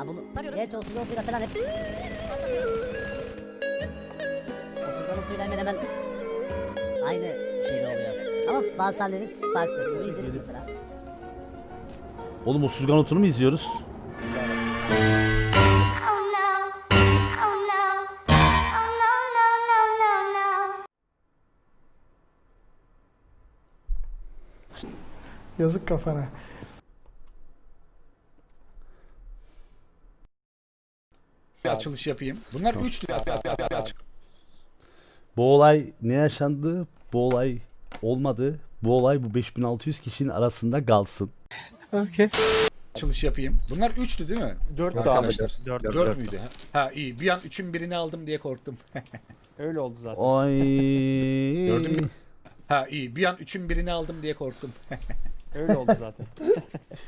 Ha bunu geç olsun yolcuyla falan hep. Osurgan otuyla hemen hemen aynı şeyde oluyor. Ama bazı sahneleri farklı. Bunu izledik mesela. Oğlum osurgan otunu mu izliyoruz? Oh no. Oh no. Oh no, no, no, no, no. Yazık kafana. Bir açılış yapayım. Bunlar üçlü. Bu olay ne yaşandı? Bu olay olmadı. Bu olay bu 5600 kişinin arasında kalsın. açılış yapayım. Bunlar üçlü değil mi? Dört Arkadaşlar. Dört, Dört, müydü? Ha? ha iyi. Bir an üçün birini aldım diye korktum. Öyle oldu zaten. Ay. Gördün mü? Ha iyi. Bir an üçün birini aldım diye korktum. Öyle oldu zaten.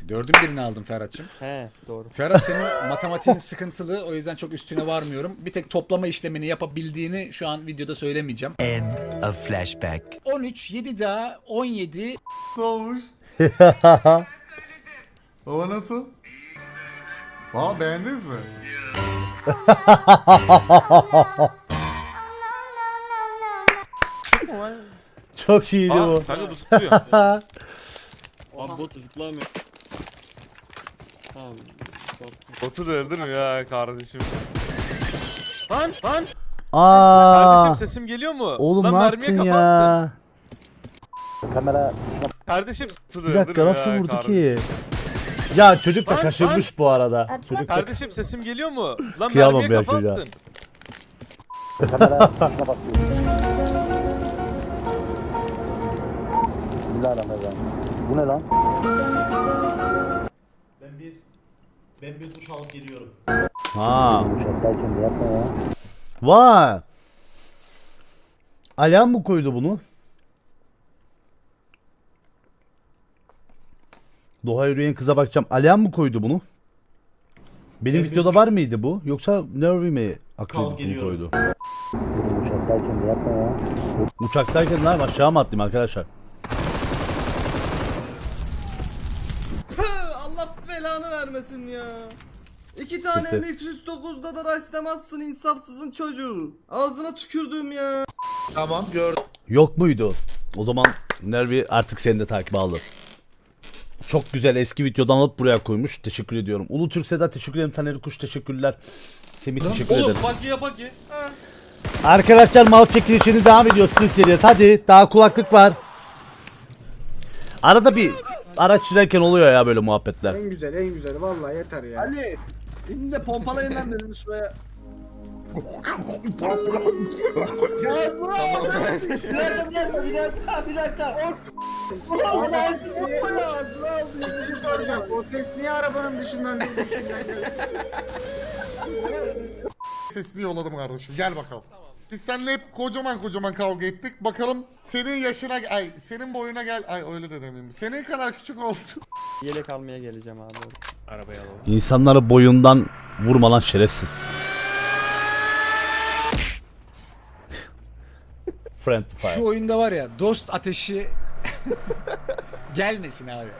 Dördün birini aldım Ferhat'cığım. He doğru. Ferhat senin matematiğin sıkıntılı. O yüzden çok üstüne varmıyorum. Bir tek toplama işlemini yapabildiğini şu an videoda söylemeyeceğim. End of flashback. 13, 7 daha 17. olmuş. Baba nasıl? Valla beğendiniz mi? Çok iyiydi bu. Kanka bu zıplıyor. Abi bot zıplamıyor. Tamam. Botu dövdün ya kardeşim. Lan lan. Aa. Kardeşim sesim geliyor mu? Oğlum Lan ne mermiye yaptın kapattın. ya? Kardeşim botu Bir dövdün dakika ya nasıl vurdu kardeşim. ki? Ya çocuk da Lan, kaşınmış bu arada. Çocuk da Kardeşim sesim geliyor mu? Lan Kıyamam mermiye ya çocuğa. kapattın. Bu ne lan? Ben bir ben bir duş alıp geliyorum. Ha. Vay. Alihan mı koydu bunu? Doğa yürüyen kıza bakacağım. Alihan mı koydu bunu? Benim videoda var mıydı bu? Yoksa Nervi mi akıllı bunu geliyorum. koydu? Uçaktayken yapma ya. Uçaktayken lan aşağı mı atlayayım arkadaşlar? Allah belanı vermesin ya. İki tane Bitti. M209'da da rastlamazsın insafsızın çocuğu. Ağzına tükürdüm ya. Tamam gördüm. Yok muydu? O zaman Nervi artık seni de takip aldı. Çok güzel eski videodan alıp buraya koymuş. Teşekkür ediyorum. Ulu Türk Seda teşekkür ederim. Taner Kuş teşekkürler. Semih teşekkür ederim. Oğlum bak ya bak ya. Arkadaşlar mouse çekilişiniz devam ediyor sizin seriniz. Hadi daha kulaklık var. Arada bir araç sürerken oluyor ya böyle muhabbetler. En güzel en güzel vallahi yeter ya. Ali. Beni de pompalayın lan benim şuraya. O ses niye arabanın dışından değil dışından geliyor? Sesini yolladım kardeşim gel bakalım. Biz seninle hep kocaman kocaman kavga ettik. Bakalım senin yaşına ay senin boyuna gel ay öyle de demeyeyim. Senin kadar küçük olsun. Yelek almaya geleceğim abi. Arabaya alalım. İnsanları boyundan vurma lan şerefsiz. Friend fire. Şu oyunda var ya dost ateşi gelmesin abi.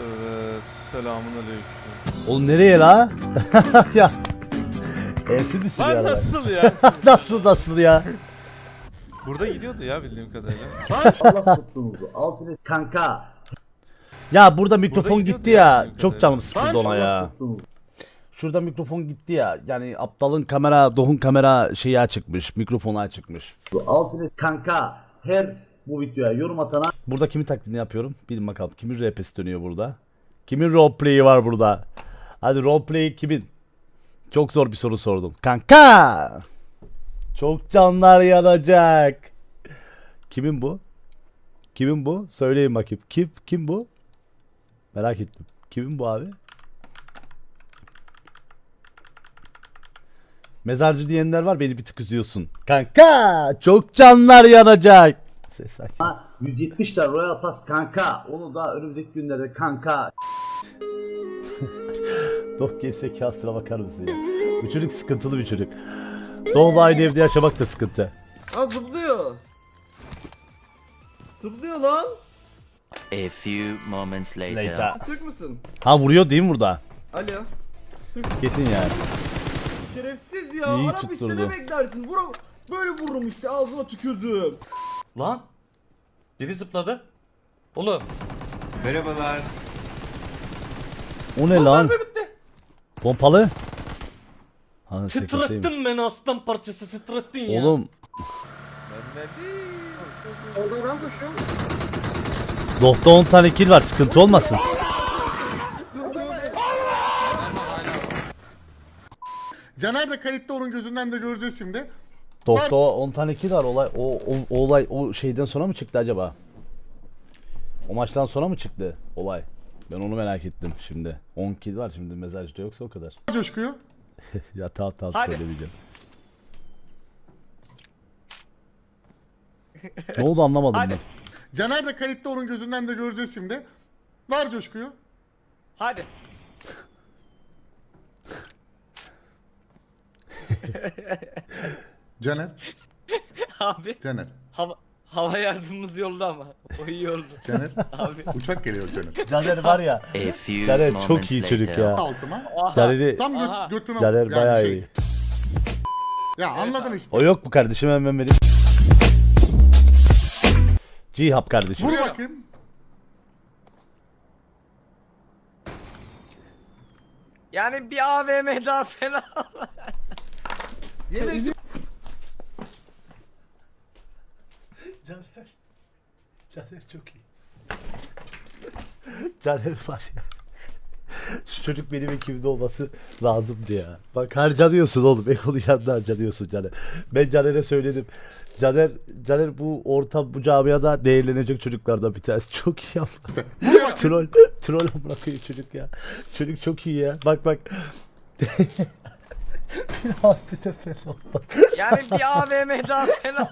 Evet selamun aleyküm. Oğlum nereye la? ya. E'si mi sürüyor Lan nasıl ya? nasıl nasıl ya? Burada gidiyordu ya bildiğim kadarıyla. Kanka. Ya burada mikrofon gidiyordu gitti ya ya. bildiğim Çok canım sıkıldı ona ya. Şurada mikrofon gitti ya. Yani aptalın kamera, Doğun kamera şeyi açıkmış. Mikrofonu açıkmış. Kanka her bu videoya yorum atana Burada kimin taklidini yapıyorum? Bilin bakalım. Kimin RP'si dönüyor burada? Kimin roleplay'i var burada? Hadi roleplay kimin? Çok zor bir soru sordum. Kanka! Çok canlar yanacak. Kimin bu? Kimin bu? Söyleyin bakayım. Kim kim bu? Merak ettim. Kimin bu abi? Mezarcı diyenler var beni bir tık üzüyorsun. Kanka çok canlar yanacak. Ses sakin. 170 lira Royal Pass kanka. Onu da önümüzdeki günlerde kanka. Doh gerizekasına bakar mısın ya? Bu çocuk sıkıntılı bir çocuk. Doh'la aynı evde yaşamak da sıkıntı. Ha zıplıyor. Zıplıyor lan. A few moments later. Later. Türk müsün? Ha vuruyor değil mi burada? Alo. Kesin yani. Şerefsiz ya. İyi Arap işte tutturdu. ne beklersin? Vura... Böyle vururum işte ağzına tükürdüm. Lan. Biri zıpladı. Oğlum. Merhabalar. O ne lan? Pompalı. Sekeseymiş. Titrettin beni aslan parçası titrettin ya. Oğlum Solda adam koşuyor. Doh'ta 10 tane kill var sıkıntı olmasın. Caner de kayıtta onun gözünden de göreceğiz şimdi. Doh'ta 10 tane kill var olay o, o, o olay o şeyden sonra mı çıktı acaba? O maçtan sonra mı çıktı olay? Ben onu merak ettim şimdi. 10 kill var şimdi mezarcıda yoksa o kadar. Coşkuyu. ya tamam tamam Hadi. söylemeyeceğim. ne oldu anlamadım ben. Caner de kayıtta onun gözünden de göreceğiz şimdi. Ver coşkuyu. Hadi. Caner. Abi Caner. hava, hava yardımımız yoldu ama. O iyi oldu. Caner. Abi. Uçak geliyor Caner. Caner var ya. A few Caner moments çok iyi çocuk later. ya. Altıma. Caner'i Tam Aha. gö- götüme Caner yani bayağı şey. iyi. Ya anladın işte. O yok mu kardeşim hemen vereyim. Cihap kardeşim. Vur bakayım. Yani bir AVM daha fena. Caner. Caner çok iyi. Caner var ya. Şu çocuk benim ekibimde olması lazımdı ya. Bak harcanıyorsun oğlum. Ekolu yanında harcanıyorsun Caner. Ben Caner'e söyledim. Caner, Caner bu ortam bu camiada değerlenecek çocuklardan bir tanesi. Çok iyi ama. troll, troll bırakıyor çocuk ya. Çocuk çok iyi ya. Bak bak. Abi de fena. Yani bir AVM daha fena.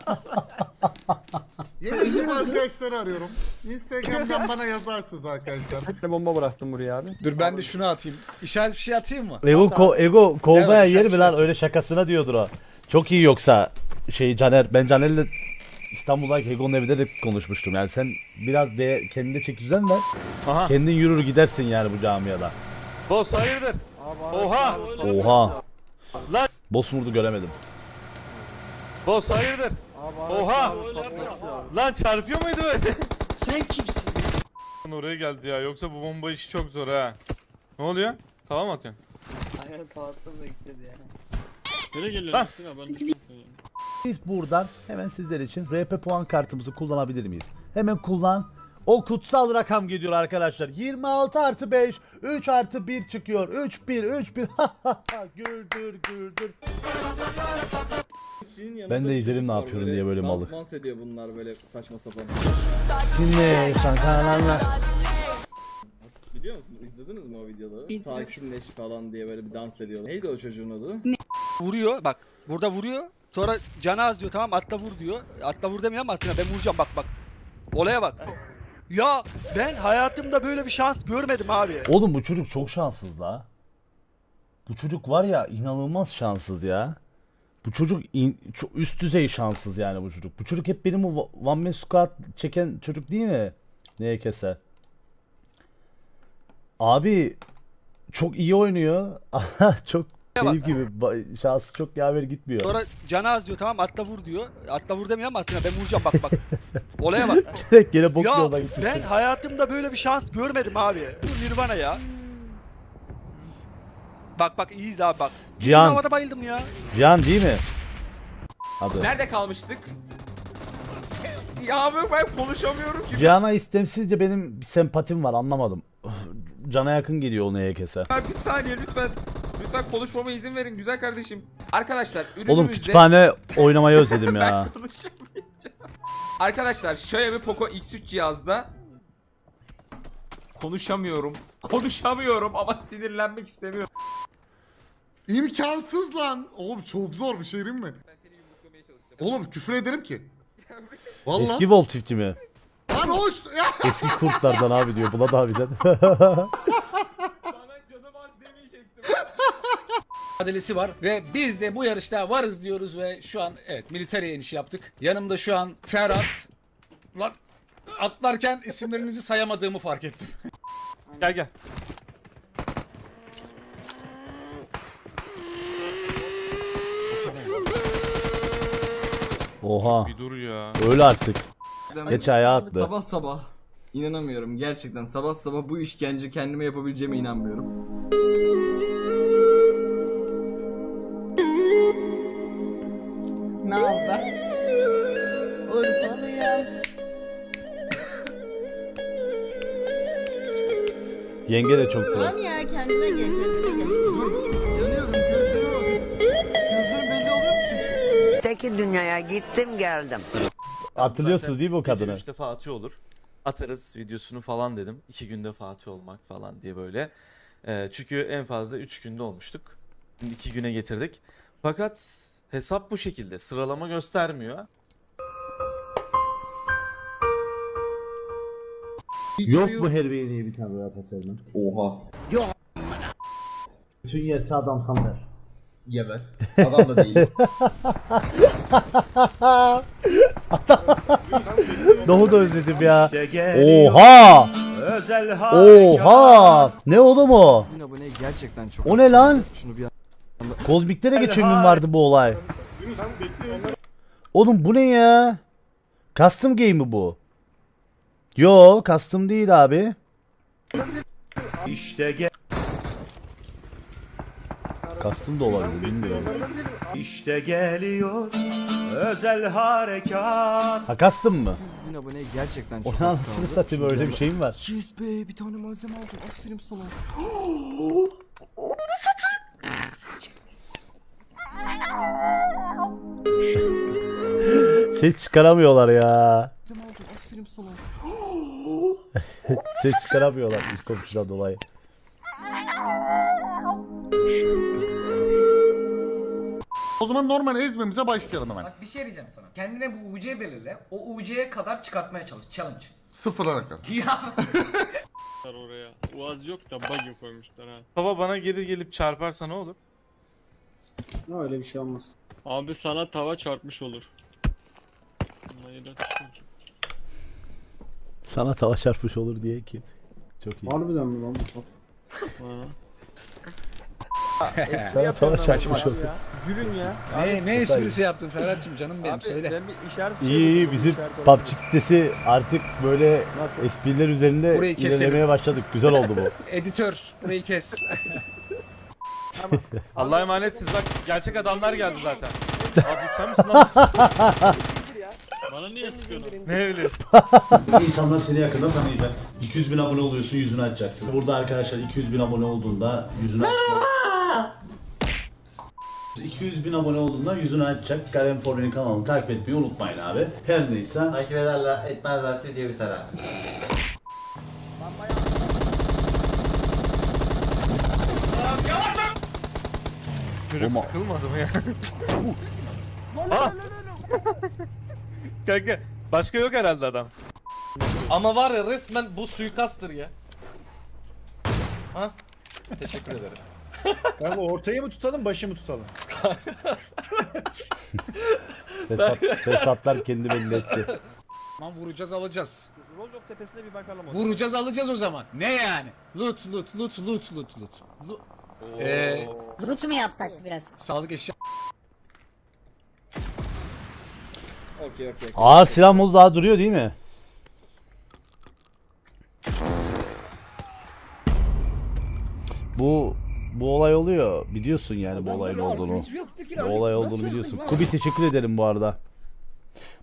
Yeni ekip arkadaşları arıyorum. Instagram'dan bana yazarsınız arkadaşlar. Ne bomba bıraktım buraya abi. Dur ben de şunu atayım. İşaret bir şey atayım mı? Ego, ko, ego kovmaya yer mi lan? şak- Öyle şakasına diyordur o. Çok iyi yoksa şey Caner. Ben Caner'le İstanbul'daki Ego'nun evinde de konuşmuştum. Yani sen biraz de kendine çek düzen ver. Aha. Kendin yürür gidersin yani bu camiada. Boss hayırdır? Oha. Oha. Lan. Boss vurdu göremedim. Boss hayırdır? Oha. Lan çarpıyor muydu böyle? Sen kimsin? Oraya geldi ya. Yoksa bu bomba işi çok zor ha. Ne oluyor? Tamam atıyorsun? Aynen tavatım da gitti ya. Nereye geliyorsun? Ben de Biz buradan hemen sizler için RP puan kartımızı kullanabilir miyiz? Hemen kullan. O kutsal rakam geliyor arkadaşlar. 26 artı 5, 3 artı 1 çıkıyor. 3 1, 3 1. güldür güldür. Ben de izledim ne yapıyorum diye böyle malı. Dans ediyor bunlar böyle saçma sapan. Dinle şarkılarla. Biliyor musun? İzlediniz mi o videoları? Sakinleş falan diye böyle bir dans ediyorlar. Neydi o çocuğun adı? Vuruyor bak. Burada vuruyor. Sonra canı az diyor tamam atla vur diyor. Atla vur demiyor ama atına ben vuracağım bak bak. Olaya bak. Ya ben hayatımda böyle bir şans görmedim abi. Oğlum bu çocuk çok şanssız la. Bu çocuk var ya inanılmaz şanssız ya. Bu çocuk in- çok üst düzey şanssız yani bu çocuk. Bu çocuk hep benim o One Man Squad çeken çocuk değil mi? Neye kese? Abi çok iyi oynuyor. çok benim gibi ba- şansı çok yaver gitmiyor. Sonra canı az diyor tamam atla vur diyor. Atla vur demiyor ama atına ben vuracağım bak bak. Olaya bak. Direkt gene bok ya yoldan gitmiş. ben hayatımda böyle bir şans görmedim abi. Bu Nirvana ya. Bak bak iyiyiz abi bak. Cihan. Havada bayıldım ya. Cihan değil mi? Adı. Nerede kalmıştık? Ya abi ben konuşamıyorum ki. Cihan'a istemsizce benim bir sempatim var anlamadım. Cana yakın geliyor o neye kese. Bir saniye lütfen. Lütfen konuşmama izin verin güzel kardeşim. Arkadaşlar Oğlum kütüphane oynamayı özledim ya. ben konuşamayacağım. Arkadaşlar Xiaomi Poco X3 cihazda konuşamıyorum. Konuşamıyorum ama sinirlenmek istemiyorum. İmkansız lan. Oğlum çok zor bir şey değil mi? Ben seni yumruklamaya çalışacağım. Oğlum küfür ederim ki. Vallahi. Eski Wolf çiftçi mi? Lan hoş. Ya. Eski kurtlardan abi diyor. Bulat abiden. Bana canım az demeyecektim. Mücadelesi var ve biz de bu yarışta varız diyoruz ve şu an evet militariye iniş yaptık. Yanımda şu an Ferhat lan atlarken isimlerinizi sayamadığımı fark ettim. Gel gel. Oha. Bir dur ya. Öyle artık. Geç ayağa atlı. Sabah sabah. İnanamıyorum gerçekten sabah sabah bu işkence kendime yapabileceğime inanmıyorum. Yenge de çok Tamam troll. ya kendine gel kendine gel. Yanıyorum gözlerime bakın. Gözlerim belli oluyor mu sizce? Teki dünyaya gittim geldim. Hatırlıyorsunuz değil mi o kadını? 3 defa atıyor olur. Atarız videosunu falan dedim. 2 günde Fatih olmak falan diye böyle. Ee, çünkü en fazla 3 günde olmuştuk. Şimdi 2 güne getirdik. Fakat hesap bu şekilde. Sıralama göstermiyor. Yok mu Hervey diye bir tane Pass elman? Oha. Bütün yerse adam sanır. Yemez. Adam da değil. Doğu da özledim ya. Oha! Oha! Ne oğlum o? Gerçekten çok O ne lan? Şunu bir Kozmik'te de geçen gün vardı bu olay. Oğlum bu ne ya? Custom game mi bu? Yo, custom değil abi. İşte gel. Custom da olabilir bilmiyorum. İşte geliyor özel harekat. Ha custom mı? bin abone gerçekten çok ne az anasını kaldı. satayım öyle bir bir şey mi var? Yes be bir tane malzeme aldım. Aferin sana. Ses çıkaramıyorlar ya. Aferin sana. Ses çıkaramıyorlar üst komşudan dolayı. O zaman normal ezmemize başlayalım hemen. Bak bir şey diyeceğim sana. Kendine bu UC belirle. O UC'ye kadar çıkartmaya çalış. Challenge. Sıfıra kadar. Ya. oraya. Uaz yok da bug koymuşlar ha. Baba bana geri gelip çarparsa ne olur? Öyle bir şey olmaz. Abi sana tava çarpmış olur. Hayır, Sana tava çarpmış olur diye ki. Çok iyi. Harbiden mi lan bu? Sana tava çarpmış olur. Ne, ne esprisi yaptın Ferhat'cığım canım benim söyle. İyi iyi bizim PUBG kitlesi artık böyle espriler üzerinde Burayı keselim. ilerlemeye başladık. Güzel oldu bu. Editör burayı kes. Allah'a emanetsiniz. Bak gerçek adamlar geldi zaten. Abi sen misin lan? Bana niye sıkıyorsun? Ne öyle? İnsanlar seni yakında tanıyacak. 200 bin abone oluyorsun yüzünü açacaksın. Burada arkadaşlar 200 bin abone olduğunda yüzünü açmak. 200 bin abone olduğunda yüzünü açacak. Garen Formen'in kanalını takip etmeyi unutmayın abi. Her neyse. Takip ederler, etmezlerse video biter abi. Çocuk sıkılmadı mı ya? Kanka başka yok herhalde adam. Ama var ya resmen bu suikasttır ya. Ha? Teşekkür ederim. Abi ortayı mı tutalım, başı mı tutalım? Fesat, fesatlar kendi belli etti. Tamam vuracağız alacağız. Rozok tepesine bir bakalım Vuracağız alacağız o zaman. Ne yani? Loot loot loot loot loot loot. Lo- Eee Brut mu yapsak biraz? sağlık eşya. Okey okey. Ağır silah modu daha duruyor değil mi? Bu bu olay oluyor. Biliyorsun yani bu olayın olduğunu. Bu olay olduğunu biliyorsun. Kubi teşekkür ederim bu arada.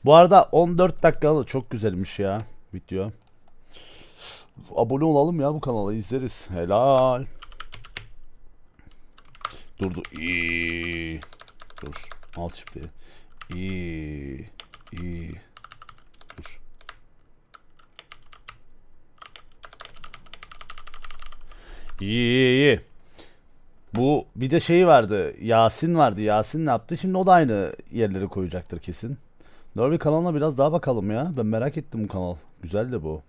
Bu arada 14 dakikalı çok güzelmiş ya video. Abone olalım ya bu kanala izleriz. Helal. Dur dur. İyi. Dur. Al çiftliği. İyi. İyi. Dur. İyi iyi iyi. Bu bir de şey vardı. Yasin vardı. Yasin ne yaptı? Şimdi o da aynı yerlere koyacaktır kesin. Norvi kanalına biraz daha bakalım ya. Ben merak ettim bu kanal. Güzel de bu.